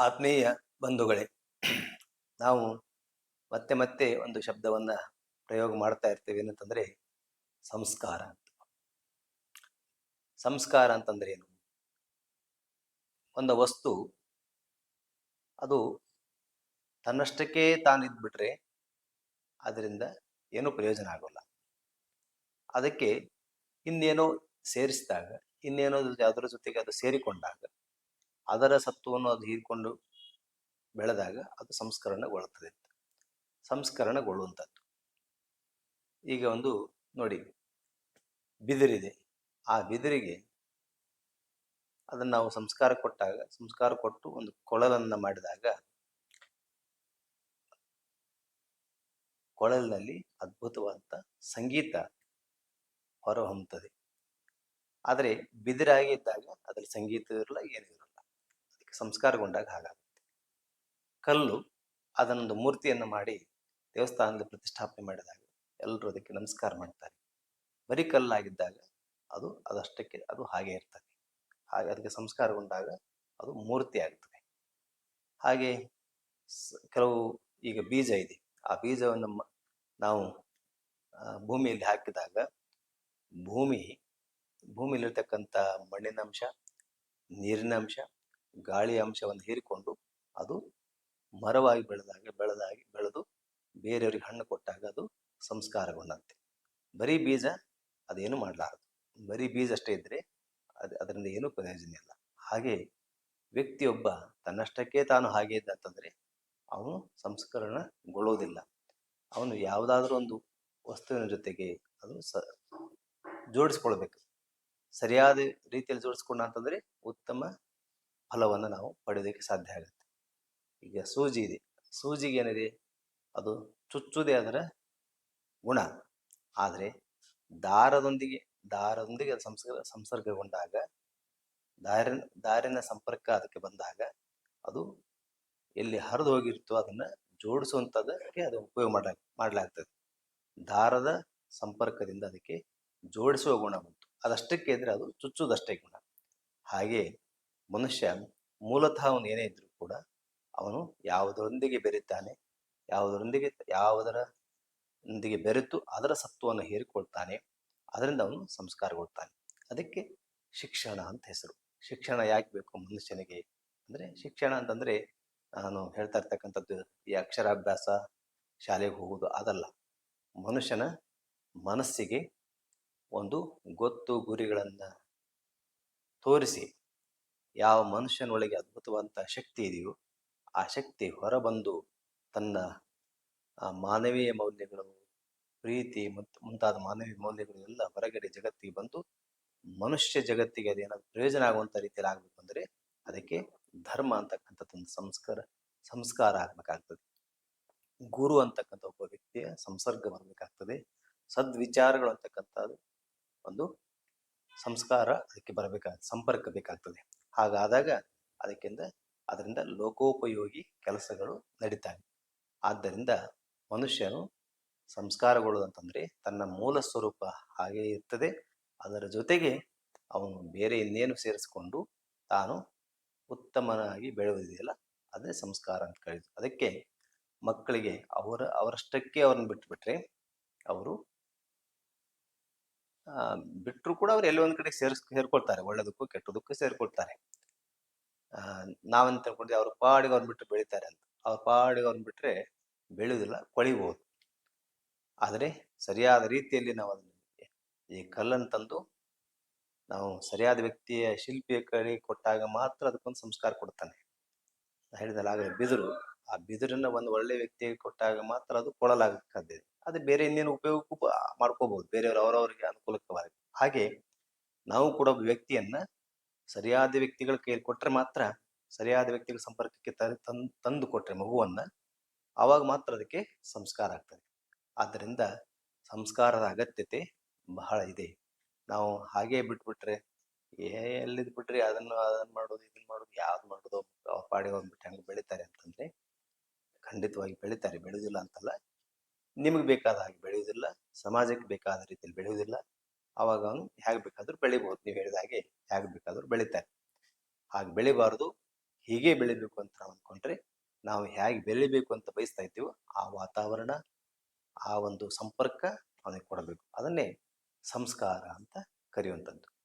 ಆತ್ಮೀಯ ಬಂಧುಗಳೇ, ನಾವು ಮತ್ತೆ ಮತ್ತೆ ಒಂದು ಶಬ್ದವನ್ನು ಪ್ರಯೋಗ ಮಾಡ್ತಾ ಇರ್ತೇವೆ ಏನಂತಂದರೆ ಸಂಸ್ಕಾರ ಅಂತ. ಸಂಸ್ಕಾರ ಅಂತಂದ್ರೆ ಏನು? ಒಂದು ವಸ್ತು, ಅದು ತನ್ನಷ್ಟಕ್ಕೆ ತಾನಿದ್ಬಿಟ್ರೆ ಅದರಿಂದ ಏನೂ ಪ್ರಯೋಜನ ಆಗೋಲ್ಲ. ಅದಕ್ಕೆ ಇನ್ನೇನೋ ಸೇರಿಸಿದಾಗ, ಇನ್ನೇನೋ ಅದರ ಜೊತೆಗೆ ಅದು ಸೇರಿಕೊಂಡಾಗ ಅದರ ಸತ್ವವನ್ನು ಅದು ಹೀರಿಕೊಂಡು ಬೆಳೆದಾಗ ಅದು ಸಂಸ್ಕರಣಗೊಳ್ಳುತ್ತದೆ ಸಂಸ್ಕರಣೆಗೊಳ್ಳುವಂಥದ್ದು. ಈಗ ಒಂದು ನೋಡಿ, ಬಿದಿರಿದೆ. ಆ ಬಿದಿರಿಗೆ ಅದನ್ನು ನಾವು ಸಂಸ್ಕಾರ ಕೊಟ್ಟಾಗ, ಸಂಸ್ಕಾರ ಕೊಟ್ಟು ಒಂದು ಕೊಳಲನ್ನು ಮಾಡಿದಾಗ ಕೊಳಲಿನಲ್ಲಿ ಅದ್ಭುತವಾದಂಥ ಸಂಗೀತ ಹೊರಹೊಮ್ಮುತ್ತದೆ. ಆದರೆ ಬಿದಿರಾಗಿ ಇದ್ದಾಗ ಅದರಲ್ಲಿ ಸಂಗೀತ ಇರಲ್ಲ, ಏನೂ ಇರಲ್ಲ. ಅದಕ್ಕೆ ಸಂಸ್ಕಾರಗೊಂಡಾಗ ಹಾಗಾಗುತ್ತೆ. ಕಲ್ಲು ಅದನ್ನೊಂದು ಮೂರ್ತಿಯನ್ನು ಮಾಡಿ ದೇವಸ್ಥಾನದಲ್ಲಿ ಪ್ರತಿಷ್ಠಾಪನೆ ಮಾಡಿದಾಗ ಎಲ್ಲರೂ ಅದಕ್ಕೆ ನಮಸ್ಕಾರ ಮಾಡ್ತಾರೆ. ಬರೀ ಕಲ್ಲಾಗಿದ್ದಾಗ ಅದು ಅದಷ್ಟಕ್ಕೆ ಅದು ಹಾಗೆ ಇರ್ತದೆ. ಹಾಗೆ ಅದಕ್ಕೆ ಸಂಸ್ಕಾರಗೊಂಡಾಗ ಅದು ಮೂರ್ತಿ ಆಗ್ತದೆ. ಹಾಗೆ ಕೆಲವು ಈಗ ಬೀಜ ಇದೆ. ಆ ಬೀಜವನ್ನು ನಾವು ಭೂಮಿಯಲ್ಲಿ ಹಾಕಿದಾಗ ಭೂಮಿ, ಭೂಮಿಯಲ್ಲಿರ್ತಕ್ಕಂಥ ಮಣ್ಣಿನ ಅಂಶ, ನೀರಿನ ಅಂಶ ಗಾಳಿಯ ಅಂಶವನ್ನು ಹೀರಿಕೊಂಡು ಅದು ಮರವಾಗಿ ಬೆಳೆದಾಗ, ಬೆಳೆದಾಗಿ, ಬೆಳೆದು ಬೇರೆಯವ್ರಿಗೆ ಹಣ್ಣು ಕೊಟ್ಟಾಗ ಅದು ಸಂಸ್ಕಾರಗೊಂಡಂತೆ. ಬರೀ ಬೀಜ ಅದೇನು ಮಾಡಲಾರದು. ಬರೀ ಬೀಜ ಅಷ್ಟೇ ಇದ್ದರೆ ಅದು, ಅದರಿಂದ ಏನೂ ಪ್ರಯೋಜನ ಇಲ್ಲ. ಹಾಗೆ ವ್ಯಕ್ತಿಯೊಬ್ಬ ತನ್ನಷ್ಟಕ್ಕೆ ತಾನು ಹಾಗೆ ಇದ್ದ ಅಂತಂದರೆ ಅವನು ಸಂಸ್ಕರಣಗೊಳ್ಳೋದಿಲ್ಲ. ಅವನು ಯಾವುದಾದ್ರೂ ಒಂದು ವಸ್ತುವಿನ ಜೊತೆಗೆ ಅದು ಸ, ಜೋಡಿಸ್ಕೊಳ್ಬೇಕು. ಸರಿಯಾದ ರೀತಿಯಲ್ಲಿ ಜೋಡಿಸ್ಕೊಂಡ ಅಂತಂದ್ರೆ ಉತ್ತಮ ಫಲವನ್ನು ನಾವು ಪಡೆಯೋದಕ್ಕೆ ಸಾಧ್ಯ ಆಗುತ್ತೆ. ಈಗ ಸೂಜಿ ಇದೆ. ಸೂಜಿಗೆ ಏನಿದೆ? ಅದು ಚುಚ್ಚುದೇ ಅದರ ಗುಣ. ಆದರೆ ದಾರದೊಂದಿಗೆ ದಾರದೊಂದಿಗೆ ಸಂಸರ್ಗ ಸಂಸರ್ಗಗೊಂಡಾಗ ದಾರಿನ ದಾರಿನ ಸಂಪರ್ಕ ಅದಕ್ಕೆ ಬಂದಾಗ ಅದು ಎಲ್ಲಿ ಹರಿದು ಹೋಗಿರ್ತೋ ಅದನ್ನು ಜೋಡಿಸುವಂಥದ್ದಕ್ಕೆ ಅದು ಉಪಯೋಗ ಮಾಡ ಮಾಡಲಾಗ್ತದೆ. ದಾರದ ಸಂಪರ್ಕದಿಂದ ಅದಕ್ಕೆ ಜೋಡಿಸುವ ಗುಣ ಬಂತು. ಅದಷ್ಟಕ್ಕೆ ಇದ್ದರೆ ಅದು ಚುಚ್ಚುವುದಷ್ಟೇ ಗುಣ. ಹಾಗೆ ಮನುಷ್ಯ ಮೂಲತಃ ಅವನು ಏನೇ ಇದ್ದರೂ ಕೂಡ ಅವನು ಯಾವುದರೊಂದಿಗೆ ಬೆರೀತಾನೆ, ಯಾವುದರೊಂದಿಗೆ ಯಾವುದರ ಒಂದಿಗೆ ಬೆರೆತು ಅದರ ಸತ್ವವನ್ನು ಹೀರಿಕೊಳ್ತಾನೆ, ಅದರಿಂದ ಅವನು ಸಂಸ್ಕಾರಗೊಳ್ತಾನೆ. ಅದಕ್ಕೆ ಶಿಕ್ಷಣ ಅಂತ ಹೆಸರು. ಶಿಕ್ಷಣ ಯಾಕೆ ಬೇಕು ಮನುಷ್ಯನಿಗೆ? ಅಂದ್ರೆ ಶಿಕ್ಷಣ ಅಂತಂದ್ರೆ ನಾನು ಹೇಳ್ತಾ ಇರ್ತಕ್ಕಂಥದ್ದು ಈ ಅಕ್ಷರಾಭ್ಯಾಸ, ಶಾಲೆಗೆ ಹೋಗುವುದು ಅದಲ್ಲ. ಮನುಷ್ಯನ ಮನಸ್ಸಿಗೆ ಒಂದು ಗೊತ್ತು ಗುರಿಗಳನ್ನು ತೋರಿಸಿ ಯಾವ ಮನುಷ್ಯನೊಳಗೆ ಅದ್ಭುತವಾದಂಥ ಶಕ್ತಿ ಇದೆಯೋ, ಆ ಶಕ್ತಿ ಹೊರಬಂದು ತನ್ನ ಮಾನವೀಯ ಮೌಲ್ಯಗಳು, ಪ್ರೀತಿ ಮತ್ತು ಮುಂತಾದ ಮಾನವೀಯ ಮೌಲ್ಯಗಳು ಎಲ್ಲ ಹೊರಗಡೆ ಜಗತ್ತಿಗೆ ಬಂದು ಮನುಷ್ಯ ಜಗತ್ತಿಗೆ ಅದೇನಾದ್ರು ಪ್ರಯೋಜನ ಆಗುವಂತ ರೀತಿಯಲ್ಲಿ ಆಗ್ಬೇಕು ಅಂದ್ರೆ ಅದಕ್ಕೆ ಧರ್ಮ ಅಂತಕ್ಕಂಥದ್ದೊಂದು ಸಂಸ್ಕಾರ ಸಂಸ್ಕಾರ ಆಗ್ಬೇಕಾಗ್ತದೆ. ಗುರು ಅಂತಕ್ಕಂಥ ಒಬ್ಬ ವ್ಯಕ್ತಿಯ ಸಂಸರ್ಗ ಬರಬೇಕಾಗ್ತದೆ. ಸದ್ವಿಚಾರಗಳು ಅಂತಕ್ಕಂಥದ್ದು ಒಂದು ಸಂಸ್ಕಾರ ಅದಕ್ಕೆ ಬರಬೇಕಾಗ್ತದೆ ಸಂಪರ್ಕ ಬೇಕಾಗ್ತದೆ. ಹಾಗಾದಾಗ ಅದಕ್ಕಿಂತ ಅದರಿಂದ ಲೋಕೋಪಯೋಗಿ ಕೆಲಸಗಳು ನಡೀತಾವೆ. ಆದ್ದರಿಂದ ಮನುಷ್ಯನು ಸಂಸ್ಕಾರಗಳು ಅಂತಂದರೆ ತನ್ನ ಮೂಲ ಸ್ವರೂಪ ಹಾಗೆ ಇರ್ತದೆ. ಅದರ ಜೊತೆಗೆ ಅವನು ಬೇರೆ ಇನ್ನೇನು ಸೇರಿಸಿಕೊಂಡು ತಾನು ಉತ್ತಮನಾಗಿ ಬೆಳೆಯುವುದಿದೆಯಲ್ಲ ಅದೇ ಸಂಸ್ಕಾರ ಅಂತ ಕರೀತು. ಅದಕ್ಕೆ ಮಕ್ಕಳಿಗೆ ಅವರ ಅವರಷ್ಟಕ್ಕೆ ಅವ್ರನ್ನ ಬಿಟ್ಟುಬಿಟ್ರೆ ಅವರು ಬಿಟ್ಟರು ಕೂಡ ಅವ್ರು ಎಲ್ಲೊಂದು ಕಡೆ ಸೇರ್ಸ್, ಸೇರ್ಕೊಳ್ತಾರೆ. ಒಳ್ಳೇದಕ್ಕೂ ಕೆಟ್ಟದಕ್ಕೂ ಸೇರ್ಕೊಳ್ತಾರೆ. ನಾವಂತ ತಿಳ್ಕೊಂಡ್ರೆ ಅವ್ರ ಪಾಡಿಗೆ ಅವ್ರನ್ನ ಬಿಟ್ಟು ಬೆಳಿತಾರೆ ಅಂತ. ಅವ್ರ ಪಾಡಿಗೆ ಅವ್ರನ್ನ ಬಿಟ್ಟರೆ ಬೆಳೆಯುವುದಿಲ್ಲ ಕೊಳಿಬಹುದು ಆದರೆ ಸರಿಯಾದ ರೀತಿಯಲ್ಲಿ ನಾವು ಅದನ್ನು ಈ ಕಲ್ಲನ್ನು ತಂದು ನಾವು ಸರಿಯಾದ ವ್ಯಕ್ತಿಯ ಶಿಲ್ಪಿಯ ಕಡೆ ಕೊಟ್ಟಾಗ ಮಾತ್ರ ಅದಕ್ಕೊಂದು ಸಂಸ್ಕಾರ ಕೊಡ್ತಾನೆ. ಹೇಳಿದಲ್ಲ ಆಗಲೇ ಬಿದಿರು. ಆ ಬಿದಿರನ್ನ ಒಂದು ಒಳ್ಳೆ ವ್ಯಕ್ತಿಗೆ ಕೊಟ್ಟಾಗ ಮಾತ್ರ ಅದು ಕೊಡಲಾಗಕ್ಕೆ ಸಾಧ್ಯ ಇದೆ ಅದು ಬೇರೆ ಇನ್ನೇನು ಉಪಯೋಗಕ್ಕೂ ಮಾಡ್ಕೋಬಹುದು. ಬೇರೆಯವರು ಅವರವರಿಗೆ ಅನುಕೂಲಕವಾಗಿ ಹಾಗೆ ನಾವು ಕೂಡ ಒಬ್ಬ ವ್ಯಕ್ತಿಯನ್ನ ಸರಿಯಾದ ವ್ಯಕ್ತಿಗಳ ಕೈಯಲ್ಲಿ ಕೊಟ್ರೆ ಮಾತ್ರ ಸರಿಯಾದ ವ್ಯಕ್ತಿಗಳ ಸಂಪರ್ಕಕ್ಕೆ ತಂದ್ ಕೊಟ್ರೆ ಮಗುವನ್ನ ಆವಾಗ ಮಾತ್ರ ಅದಕ್ಕೆ ಸಂಸ್ಕಾರ ಆಗ್ತದೆ. ಆದ್ದರಿಂದ ಸಂಸ್ಕಾರದ ಅಗತ್ಯತೆ ಬಹಳ ಇದೆ. ನಾವು ಹಾಗೆ ಬಿಟ್ಬಿಟ್ರೆ, ಏ, ಎಲ್ಲಿದ್ ಬಿಟ್ರಿ? ಅದನ್ನು, ಅದನ್ನ ಮಾಡೋದು, ಇದನ್ನ ಮಾಡೋದು, ಯಾವ್ದು ಮಾಡೋದು? ಅವ್ರ ಪಾಡಿಗೆ ಹೋಗ್ಬಿಟ್ಟು ಹೆಂಗೆ ಬೆಳಿತಾರೆ ಅಂತಂದ್ರೆ ಖಂಡಿತವಾಗಿ ಬೆಳಿತಾರೆ. ಬೆಳೆದಿಲ್ಲ ಅಂತಲ್ಲ. ನಿಮಗೆ ಬೇಕಾದ ಹಾಗೆ ಬೆಳೆಯುವುದಿಲ್ಲ, ಸಮಾಜಕ್ಕೆ ಬೇಕಾದ ರೀತಿಯಲ್ಲಿ ಬೆಳೆಯುವುದಿಲ್ಲ. ಅವಾಗ ಅವನು ಹೇಗೆ ಬೇಕಾದರೂ ಬೆಳಿಬಹುದು. ನೀವು ಹೇಳಿದ ಹಾಗೆ ಹೇಗೆ ಬೇಕಾದರೂ ಬೆಳಿತಾರೆ. ಹಾಗೆ ಬೆಳಿಬಾರದು, ಹೀಗೆ ಬೆಳಿಬೇಕು ಅಂತ ನಾವು ಅಂದ್ಕೊಂಡ್ರೆ ನಾವು ಹೇಗೆ ಬೆಳಿಬೇಕು ಅಂತ ಬಯಸ್ತಾ ಇದ್ದೀವೋ ಆ ವಾತಾವರಣ, ಆ ಒಂದು ಸಂಪರ್ಕ ಅವನಿಗೆ ಕೊಡಬೇಕು. ಅದನ್ನೇ ಸಂಸ್ಕಾರ ಅಂತ ಕರೆಯುವಂಥದ್ದು.